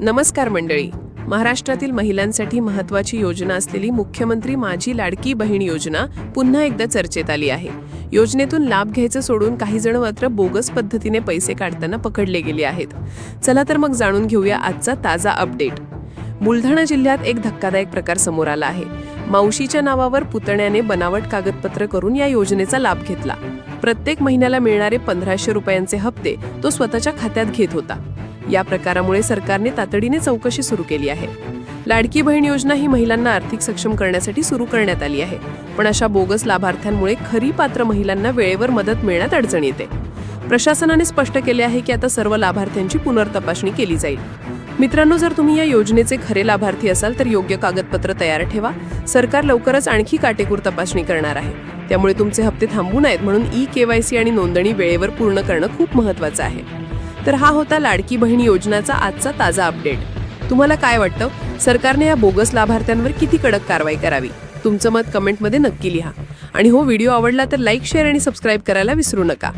नमस्कार मंडळी. महाराष्ट्रातील महिलांसाठी महत्वाची योजना असलेली मुख्यमंत्री माझी लाडकी बहीण योजना पुन्हा एकदा चर्चेत आली आहे. योजनेतून लाभ घ्यायचं सोडून काही जण मात्र बोगस पद्धतीने पैसे काढताना पकडले गेले आहेत. चला तर मग जाणून घेऊया आजचा ताजा अपडेट. बुलढाणा जिल्ह्यात एक धक्कादायक प्रकार समोर आला आहे. मावशीच्या नावावर पुतण्याने बनावट कागदपत्र करून या योजनेचा लाभ घेतला. प्रत्येक महिन्याला मिळणारे पंधराशे रुपयांचे हप्ते तो स्वतःच्या खात्यात घेत होता. या प्रकारामुळे सरकारने तातडीने चौकशी सुरू केली आहे. लाडकी बहीण योजना ही महिलांना आर्थिक सक्षम करण्यासाठी सुरू करण्यात आली आहे. पण अशा बोगस लाभार्थ्यांमुळे खरी पात्र महिलांना वेळेवर मदत मिळण्यात अडचण येते. प्रशासनाने स्पष्ट केले आहे की आता सर्व लाभार्थ्यांची पुनर्तपासणी केली जाईल. मित्रांनो जर तुम्ही या योजनेचे खरे लाभार्थी असाल तर योग्य कागदपत्र तयार ठेवा. सरकार लवकरच आणखी काटेकोर तपासणी करणार आहे. त्यामुळे तुमचे हप्ते थांबू नयेत म्हणून ई केवायसी आणि नोंदणी वेळेवर पूर्ण करणं खूप महत्वाचं आहे. तर हा होता लाडकी बहीण योजनाचा आजचा ताजा अपडेट. तुम्हाला काय वाटतं? सरकारने या बोगस लाभार्थ्यांवर किती कडक कारवाई करावी? तुमचं मत कमेंटमध्ये नक्की लिहा. आणि हो व्हिडिओ आवडला तर लाईक शेअर आणि सबस्क्राईब करायला विसरू नका.